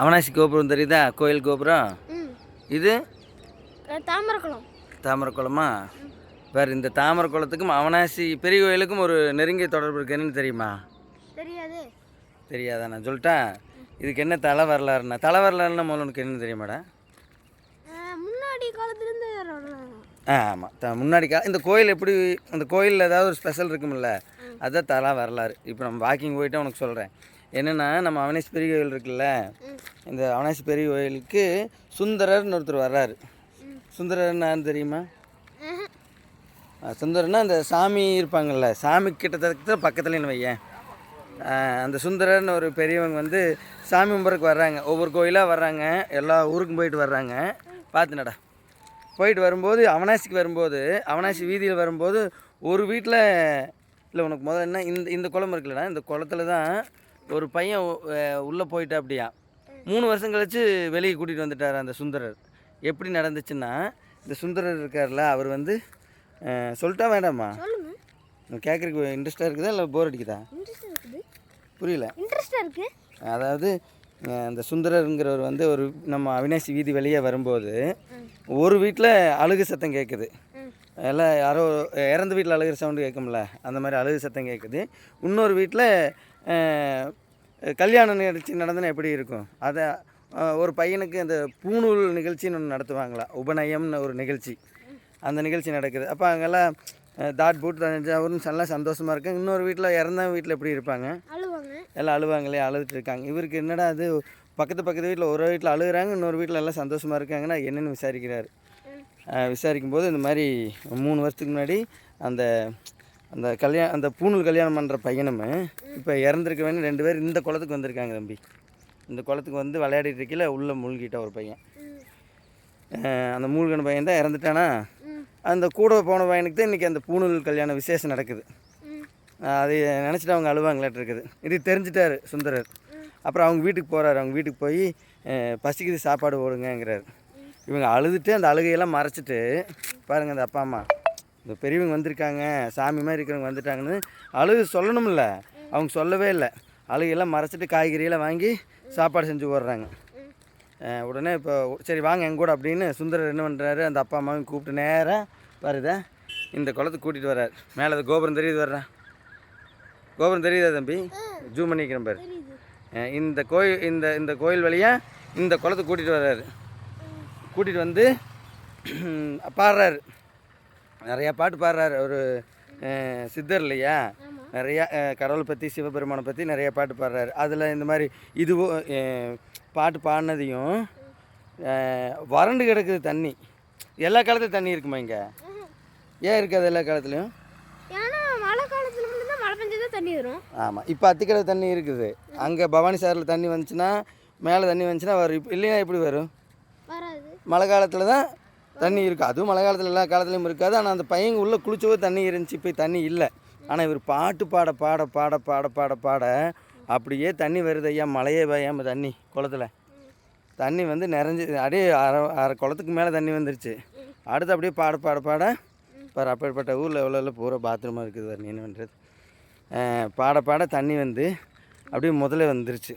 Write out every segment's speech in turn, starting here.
அவனாசி கோபுரம் தெரியுதா? கோயில் கோபுரம்? இது? தாமரைக்குளம். தாமரை குளமா வேறு இந்த தாமரை குளத்துக்கும் அவனாசி பெரிய கோயிலுக்கும் ஒரு நெருங்கிய தொடர்பு இருக்கு. என்னன்னு தெரியுமா? தெரியாது. தெரியாதா? நான் சொல்லிட்டேன் இதுக்கு என்ன தலை வரலாறுனா தலை வரலாறுனா முதல்ல உனக்கு என்னன்னு தெரியுமாடா? முன்னாடி காலத்துலேருந்து ஆ ஆமாம் முன்னாடி கா இந்த கோயில் எப்படி அந்த கோயிலில் ஏதாவது ஒரு ஸ்பெஷல் இருக்குமில்ல? அதுதான் தலா வரலாறு. இப்போ நம்ம வாக்கிங் போயிட்டு உனக்கு சொல்கிறேன் என்னென்னா நம்ம அவனாசி பெரிய கோயில் இருக்குல்ல? இந்த அவனாசி பெரிய கோயிலுக்கு சுந்தரர்னு ஒருத்தர் வர்றாரு. சுந்தரர்னு யாருன்னு தெரியுமா? சுந்தரர்னா அந்த சாமி இருப்பாங்கல்ல சாமி கிட்டத்தட்ட பக்கத்துலேன்னு வையேன். அந்த சுந்தரர்னு ஒரு பெரியவங்க வந்து சாமி கும்பிட்றதுக்கு வர்றாங்க. ஒவ்வொரு கோயிலாக வர்றாங்க. எல்லா ஊருக்கும் போயிட்டு வர்றாங்க. பார்த்துனடா போயிட்டு வரும்போது அவனாசிக்கு வரும்போது அவனாசி வீதியில் வரும்போது ஒரு வீட்டில் இல்லை உனக்கு முதல்ல என்ன இந்த இந்த குளம் இருக்குல்லடா இந்த குளத்துல தான் ஒரு பையன் உள்ளே போயிட்டா அப்படியா? மூணு வருஷம் கழித்து வெளியே கூட்டிகிட்டு வந்துட்டார் அந்த சுந்தரர். எப்படி நடந்துச்சுன்னா இந்த சுந்தரர் இருக்கார்ல அவர் வந்து சொல்லிட்டா வேண்டாமா கேட்குறதுக்கு இன்ட்ரெஸ்ட்டாக இருக்குதா இல்லை போர் அடிக்குதா? புரியல. இருக்குது அதாவது அந்த சுந்தரருங்கிறவர் வந்து ஒரு நம்ம அவினாசி வீதி வெளியே வரும்போது ஒரு வீட்டில் அழுகு சத்தம் கேட்குது. எல்லாம் யாரோ இறந்த வீட்டில் அழுகிற சவுண்டு கேட்கும்ல அந்த மாதிரி அழுகு சத்தம் கேட்குது இன்னொரு வீட்டில் கல்யாண நிகழ்ச்சி நடந்துன்னா எப்படி இருக்கும்? அதை ஒரு பையனுக்கு அந்த பூணூல் நிகழ்ச்சின்னு ஒன்று நடத்துவாங்களா? உபநயம்னு ஒரு நிகழ்ச்சி. அந்த நிகழ்ச்சி நடக்குது. அப்போ அங்கெல்லாம் தாட் பூட் தஞ்சாவூர்னு எல்லாம் சந்தோஷமாக இருக்காங்க இன்னொரு வீட்டில் இறந்த வீட்டில் எப்படி இருப்பாங்க? எல்லாம் அழுவாங்களே அழுதுட்டு இருக்காங்க. இவருக்கு என்னடா அது? பக்கத்து பக்கத்து வீட்டில் ஒரு வீட்டில் அழுகுறாங்க இன்னொரு வீட்டில் எல்லாம் சந்தோஷமாக இருக்காங்கன்னா என்னென்னு விசாரிக்கிறாரு. விசாரிக்கும் போது இந்த மாதிரி மூணு வருஷத்துக்கு முன்னாடி அந்த அந்த கல்யாணம் அந்த பூணூல் கல்யாணம் பண்ணுற பையனும் இப்போ இறந்துருக்க வேணும் ரெண்டு பேர் இந்த குளத்துக்கு வந்திருக்காங்க தம்பி. இந்த குளத்துக்கு வந்து விளையாடிட்டு இருக்கையில உள்ளே மூழ்கிட்ட ஒரு பையன். அந்த மூழ்கின பையன் தான் இறந்துட்டானா? அந்த கூட போன பையனுக்கு தான் இன்றைக்கி அந்த பூணூல் கல்யாண விசேஷம் நடக்குது. அது நினச்சிட்டு அவங்க அழுவாங்களாட்டு இருக்குது. இது தெரிஞ்சிட்டாரு சுந்தரர். அப்புறம் அவங்க வீட்டுக்கு போகிறாரு அவங்க வீட்டுக்கு போய் பசிக்குது சாப்பாடு போடுங்கங்கிறாரு. இவங்க அழுதுட்டு அந்த அழுகையெல்லாம் மறைச்சிட்டு பாருங்கள் அந்த அப்பா அம்மா. இந்த பெரியவங்க வந்திருக்காங்க சாமி மாதிரி இருக்கிறவங்க வந்துட்டாங்கன்னு அழுகு சொல்லணும்ல. அவங்க சொல்லவே இல்லை. அழுகையெல்லாம் மறைச்சிட்டு காய்கறியெல்லாம் வாங்கி சாப்பாடு செஞ்சு போடுறாங்க உடனே இப்போ சரி வாங்க எங்க கூட அப்படின்னு சுந்தரர் என்ன பண்ணுறாரு அந்த அப்பா அம்மாவையும் கூப்பிட்டு நேராக வருதா இந்த குளத்துக்கு கூட்டிகிட்டு வர்றாரு. மேலே அது கோபுரம் தெரியுது வர்றேன் கோபுரம் தெரியுதா தம்பி? ஜூம் பண்ணிக்கிறேன் பாரு. இந்த கோயில் இந்த இந்த கோயில் வழியாக இந்த குளத்துக்கு கூட்டிகிட்டு வர்றாரு. கூட்டிகிட்டு வந்து பாடுறாரு. நிறையா பாட்டு பாடுறாரு ஒரு சித்தர் இல்லையா? நிறையா கடவுளை பற்றி சிவபெருமானை பற்றி நிறைய பாட்டு பாடுறாரு. அதில் இந்த மாதிரி இதுவோ பாட்டு பாடினதையும் வறண்டு கிடக்குது தண்ணி. எல்லா காலத்துலையும் தண்ணி இருக்குமா இங்கே? ஏன் இருக்காது எல்லா காலத்துலேயும்? ஏன்னா மழை காலத்தில் மட்டும்தான் மழை பெஞ்சா தண்ணி வரும். ஆமாம் இப்போ அத்திக்கடை தண்ணி இருக்குது. அங்கே பவானி சாரில் தண்ணி வந்துச்சுன்னா மேலே தண்ணி வந்துச்சுன்னா வரும். இப்போ இல்லைன்னா எப்படி வரும்? மழை காலத்தில் தான் தண்ணி இருக்குது அதுவும் மழை காலத்தில் எல்லா காலத்துலையும் இருக்காது. ஆனால் அந்த பையங்க உள்ளே குளிச்சவோ தண்ணி இருந்துச்சு. இப்போ தண்ணி இல்லை. ஆனால் இவர் பாட்டு பாட பாட பாட பாட பாட பாட அப்படியே தண்ணி வருது ஐயா. மழையே பெய்யாம தண்ணி குளத்துல. தண்ணி வந்து நிறைஞ்சு அப்படியே அரை அரை குளத்துக்கு மேலே தண்ணி வந்துருச்சு. அடுத்து அப்படியே பாட பாட பாட பாரு அப்படிப்பட்ட ஊரில் எவ்வளோ பூரா பாத்ரூமாக இருக்குது பாரு நீ என்ன பண்ணுறது பாட பாட தண்ணி வந்து அப்படியே முதல்ல வந்துருச்சு.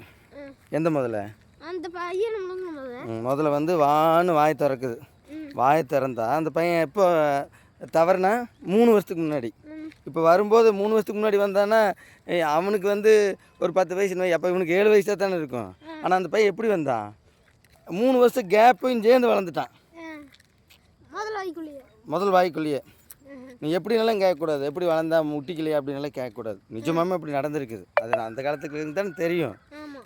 எந்த முதல்ல? பையன் முதல்ல வந்து வான்னு வாய் திறக்குது. வாயை திறந்தா அந்த பையன் எப்போ தவறுனா மூணு வருஷத்துக்கு முன்னாடி. இப்போ வரும்போது மூணு வருஷத்துக்கு முன்னாடி வந்தானா ஏய், அவனுக்கு வந்து ஒரு பத்து வயசு அப்போ இவனுக்கு ஏழு வயசாக தானே இருக்கும். ஆனால் அந்த பையன் எப்படி வந்தான்? மூணு வருஷம் கேப்பையும் சேர்ந்து வளர்ந்துட்டான். முதல் வாய்க்குள்ளேயே. நீ எப்படினாலும் கேட்கக்கூடாது? எப்படி வளர்ந்தா முட்டிக்கலையே அப்படின்னாலும் கேட்கக்கூடாது. நிஜமாமே அப்படி நடந்திருக்குது. அது நான் அந்த காலத்துக்கு இருந்து தானே தெரியும்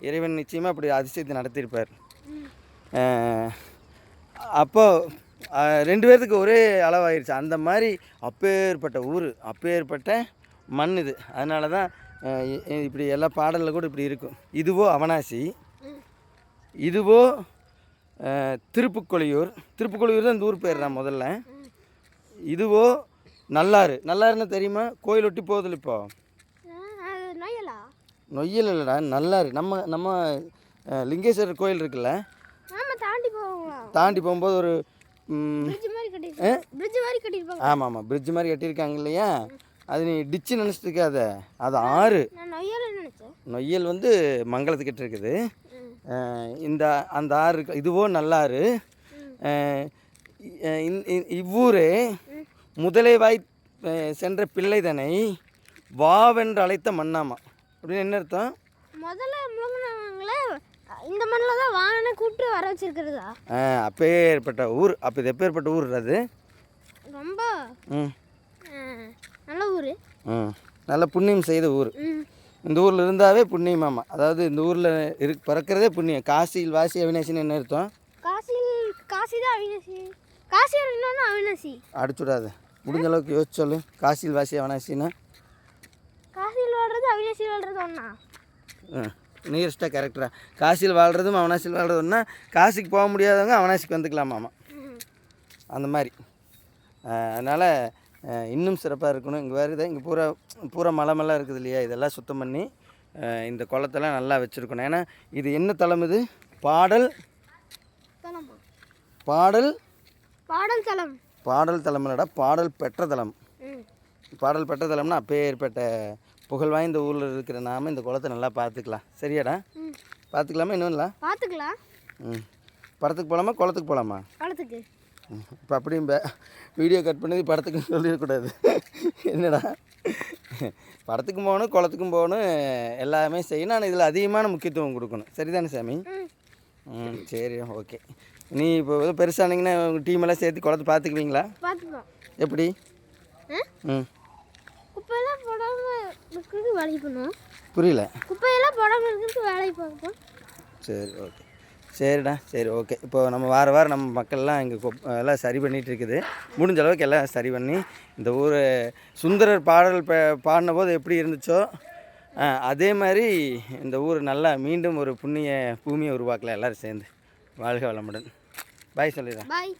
இறைவன் நிச்சயமாக அப்படி அதிசயத்தை நடத்தியிருப்பார். ம். ரெண்டு பேர்த்துக்கு ஒரே அளவாயிருச்சு. அந்த மாதிரி அப்பேற்பட்ட ஊர் அப்பேற்பட்ட மண் இது. அதனால தான் இப்படி எல்லா பாடலில் கூட இப்படி இருக்கும். இதுவோ அவனாசி. இதுவோ திருப்புக்கொழியூர் திருப்புக்கொழியூர் தான் இந்த ஊர் பேர் தான் முதல்ல. இதுவோ நல்லாறு. நல்லாறுன்னு தெரியுமா? கோயில் ஒட்டி போகுதில்ல இப்போ. நொய்யல்? இல்லைடா நல்லாறு. நம்ம நம்ம லிங்கேஸ்வரர் கோயில் இருக்குல்ல? தாண்டி போகும்போது ஒரு ஆமாம் ஆமாம் பிரிட்ஜ் மாதிரி கட்டியிருக்காங்க இல்லையா? அது நீ டிச்சு நினச்சிட்டு இருக்காத அது. ஆறு. நொய்யல் வந்து மங்களத்துக்கிட்ட இருக்குது. இந்த அந்த ஆறு இதுவோ நல்லாறு. இவ்வூரே முதலைவாய் அஹ் சென்ற பிள்ளைதனை வாவென்று அழைத்த மண்ணாமா. அப்படின்னு என்ன அர்த்தம்? முதல்ல இந்த மண்ணில் தான் வாங்கின கூப்பிட்டு வர வச்சிருக்கிறதா? அஹ் அப்பேற்பட்ட ஊர் அப்போ இது எப்பேற்பட்ட ஊர் அது? ரொம்ப? ம். ஆ, நல்ல ஊர். ம். நல்ல புண்ணியம் செய்த ஊர். ம். இந்த ஊரில் இருந்தாவே புண்ணியமாமா அதாவது இந்த ஊரில் இரு பிறக்கிறதே புண்ணியம். காசியில் வாசி அவினாசின்னு என்ன அர்த்தம்? காசியில் காசி தான் அவினாசி காசி அவினாசி அடிச்சுடாது முடிஞ்ச அளவுக்கு யோசிச்சு சொல்லு. காசியில் வாசி அவனாசின்னா காசியில் வாழ்றது அவினாசியில் வாழ்றது ஒன்றா நியரஸ்ட்டாக கரெக்டரா காசியில் வாழ்கிறதும் அவனாசியில் வாழ்றதுன்னா காசிக்கு போக முடியாதவங்க அவனாசிக்கு வந்துக்கலாமாமா அந்த மாதிரி. அதனால் இன்னும் சிறப்பாக இருக்கணும். இங்கே வேறு இதை இங்கே பூரா பூரா மலமெல்லாம் இருக்குது இல்லையா? இதெல்லாம் சுத்தம் பண்ணி இந்த குளத்தெல்லாம் நல்லா வச்சுருக்கணும். ஏன்னா இது என்ன தலம் இது? பாடல்? பாடல்? பாடல் தலம் பாடல் தலமில்லடா பாடல் பெற்ற தலம் ம். பாடல் பெற்ற தலம்னா அப்பேற்பட்ட புகழ் வாய்ந்த ஊரில் இருக்கிற நாம இந்த குளத்தை நல்லா பார்த்துக்கலாம். சரியாடா? பார்த்துக்கலாமா இன்னும் இல்லை? பார்த்துக்கலாம். ம். படத்துக்கு போகலாமா குளத்துக்கு போகலாமா காலத்துக்கு இப்போ அப்படியும் வீடியோ கட் பண்ணி படத்துக்கு சொல்லிடக்கூடாது. என்னடா? படத்துக்கும் போகணும் குளத்துக்கும் போகணும் எல்லாமே செய்யணும். ஆனால் இதில் அதிகமான முக்கியத்துவம் கொடுக்கணும். சரிதானே சாமி? ம். சரி ஓகே. நீ இப்போ பெருசானீங்கன்னா உங்கள் டீம் எல்லாம் சேர்த்து குளத்தை பார்த்துக்குவீங்களா? எப்படி? ம். குப்பையெல்லாம் போடாமல் இருக்கிறதுக்கு வேலைக்கு பண்ணுவோம் புரியல. குப்பையெல்லாம் போடாமல் இருக்கிறதுக்கு வேலைக்கு பார்ப்போம் சரி ஓகே. சரிடா சரி ஓகே. இப்போ நம்ம வார வாரம் நம்ம மக்கள்லாம் இங்கே எல்லாம் சரி பண்ணிகிட்டு இருக்குது. முடிஞ்ச அளவுக்கு எல்லாம் சரி பண்ணி இந்த ஊர் சுந்தரர் பாடல் ப பாடின போது எப்படி இருந்துச்சோ அதே மாதிரி இந்த ஊர் நல்லா மீண்டும் ஒரு புண்ணிய பூமியை உருவாக்கலாம் எல்லோரும் சேர்ந்து. வாழ்க வளமுடன். பாய் சொல்லிடுறேன். பாய்